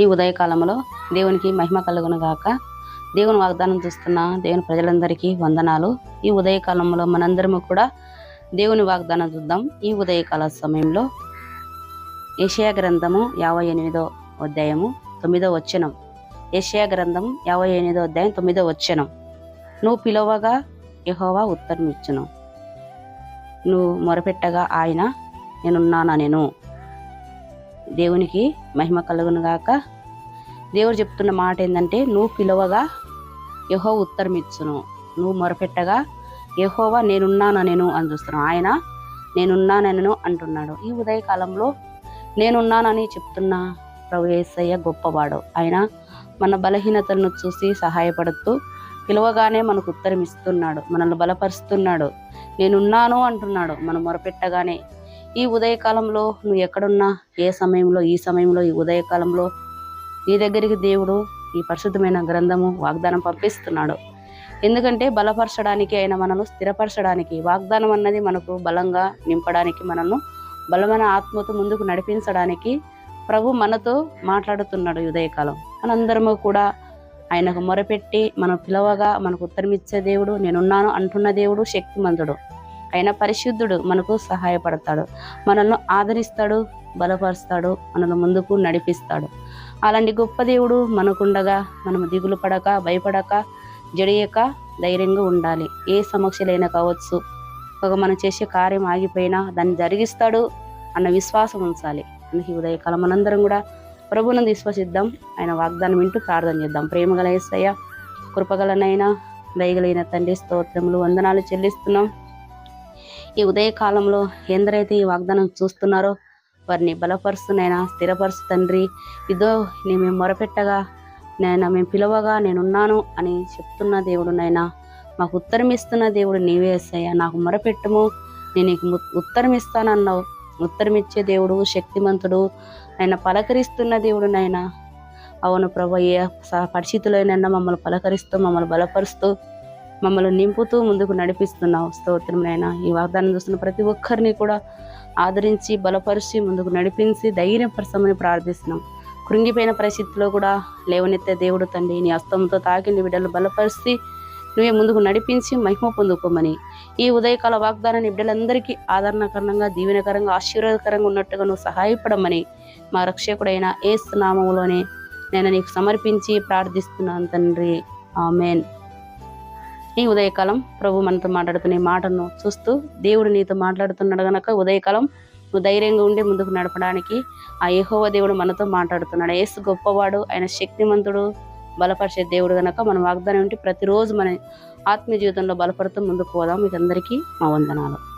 ఈ ఉదయకాలంలో దేవునికి మహిమ కలుగును గాక. దేవుని వాగ్దానం చూస్తున్న దేవుని ప్రజలందరికీ వందనాలు. ఈ ఉదయకాలంలో మనందరము కూడా దేవుని వాగ్దానం చూద్దాం. ఈ ఉదయకాల సమయంలో ఏషియా గ్రంథము యాభై ఎనిమిదో అధ్యాయము తొమ్మిదో వచ్చనం ఏషియా గ్రంథం యాభై ఎనిమిదో అధ్యాయం తొమ్మిదో వచ్చనం నువ్వు పిలవగా యహోవా ఉత్తరం ఇచ్చును. నువ్వు మొరపెట్టగా ఆయన నేనున్నానా నేను దేవునికి మహిమ కలుగును గాక. దేవుడు చెప్తున్న మాట ఏంటంటే నువ్వు పిలవగా యహో ఉత్తరం ఇచ్చును. నువ్వు మొరపెట్టగా యహోవా నేనున్నానా నేను అని చూస్తున్నావు ఆయన నేనున్నానను అంటున్నాడు. ఈ ఉదయకాలంలో నేనున్నానని చెప్తున్న ప్రభు గొప్పవాడు. ఆయన మన బలహీనతలను చూసి సహాయపడుతూ పిలవగానే మనకు ఉత్తరం ఇస్తున్నాడు. మనల్ని బలపరుస్తున్నాడు. నేనున్నాను అంటున్నాడు. మనం మొరపెట్టగానే ఈ ఉదయకాలంలో నువ్వు ఎక్కడున్నా ఏ సమయంలో ఈ సమయంలో ఈ ఉదయకాలంలో నీ దగ్గరికి దేవుడు ఈ పరిశుద్ధమైన గ్రంథము వాగ్దానం పంపిస్తున్నాడు. ఎందుకంటే బలపరచడానికి ఆయన మనను స్థిరపరచడానికి వాగ్దానం అన్నది మనకు బలంగా నింపడానికి మనల్ని బలమైన ఆత్మతో ముందుకు నడిపించడానికి ప్రభు మనతో మాట్లాడుతున్నాడు ఈ ఉదయకాలం. మనందరము కూడా ఆయనకు మొరపెట్టి మనం పిలవగా మనకు ఉత్తరమిచ్చే దేవుడు నేనున్నాను అంటున్న దేవుడు శక్తిమంతుడు. ఆయన పరిశుద్ధుడు మనకు సహాయపడతాడు. మనల్ని ఆదరిస్తాడు బలపరుస్తాడు మనల్ని ముందుకు నడిపిస్తాడు. అలాంటి గొప్ప దేవుడు మనకుండగా మనం దిగులు పడక భయపడక జడియక ధైర్యంగా ఉండాలి. ఏ సమస్యలైనా కావచ్చు ఒక మనం చేసే కార్యం ఆగిపోయినా దాన్ని జరిగిస్తాడు అన్న విశ్వాసం ఉంచాలి. అందుకే ఉదయకాలం మనందరం కూడా ప్రభునందు విశ్వసిద్దాం. ఆయన వాగ్దానం వింటూ ప్రార్థన చేద్దాం. ప్రేమగల ఏసయ్య కృపగలనైనా దయగలైన తండ్రి స్తోత్రములు వందనాలు చెల్లిస్తున్నాం. ఈ ఉదయకాలంలో ఎందరైతే ఈ వాగ్దానం చూస్తున్నారో వారిని బలపరుస్తునైనా స్థిరపరుస్తు తండ్రి ఇదో నేను మేము మొరపెట్టగా నేను మేము పిలవగా నేనున్నాను అని చెప్తున్న దేవుడు నైనా మాకు ఉత్తరం ఇస్తున్న దేవుడు నీవే వేసాయ నాకు మొరపెట్టము నేను నీకు ము- ఉత్తరం ఇస్తానన్నావు. ఉత్తరం ఇచ్చే దేవుడు శక్తిమంతుడు ఆయన పలకరిస్తున్న దేవుడు నైనా అవును ప్రభు ఏ పరిస్థితులైనా మమ్మల్ని పలకరిస్తూ మమ్మల్ని బలపరుస్తూ మమ్మల్ని నింపుతూ ముందుకు నడిపిస్తున్నావు. స్తోత్రం ఈ వాగ్దానం చూస్తున్న ప్రతి ఒక్కరిని కూడా ఆదరించి బలపరిచి ముందుకు నడిపించి ధైర్యపరచమని ప్రార్థిస్తున్నాం. కృంగిపోయిన పరిస్థితిలో కూడా లేవనెత్తే దేవుడు తండ్రి నీ హస్తంతో తాకి నీ బిడ్డలు బలపరిచి నువ్వే ముందుకు నడిపించి మహిమ పొందుకోమని. ఈ ఉదయకాల వాగ్దానాన్ని బిడ్డలందరికీ ఆదరణకరంగా దీవెనకరంగా ఆశీర్వాదకరంగా ఉన్నట్టుగా నువ్వు సహాయపడమని మా రక్షకుడైన ఏసు నామంలోనే నేను నీకు సమర్పించి ప్రార్థిస్తున్నాను తండ్రి. ఆమెన్. ఈ ఉదయకాలం ప్రభు మనతో మాట్లాడుతున్న ఈ మాటను చూస్తూ దేవుడు నీతో మాట్లాడుతున్నాడు గనక ఉదయకాలం నువ్వు ధైర్యంగా ఉండి ముందుకు నడపడానికి ఆ యెహోవా దేవుడు మనతో మాట్లాడుతున్నాడు. ఏసు గొప్పవాడు ఆయన శక్తిమంతుడు బలపరిచే దేవుడు గనక మనం వాగ్దానం ఉంటే ప్రతిరోజు మన ఆత్మీయ జీవితంలో బలపడుతూ ముందుకు పోదాం. మీకు అందరికీ మా వందనాలు.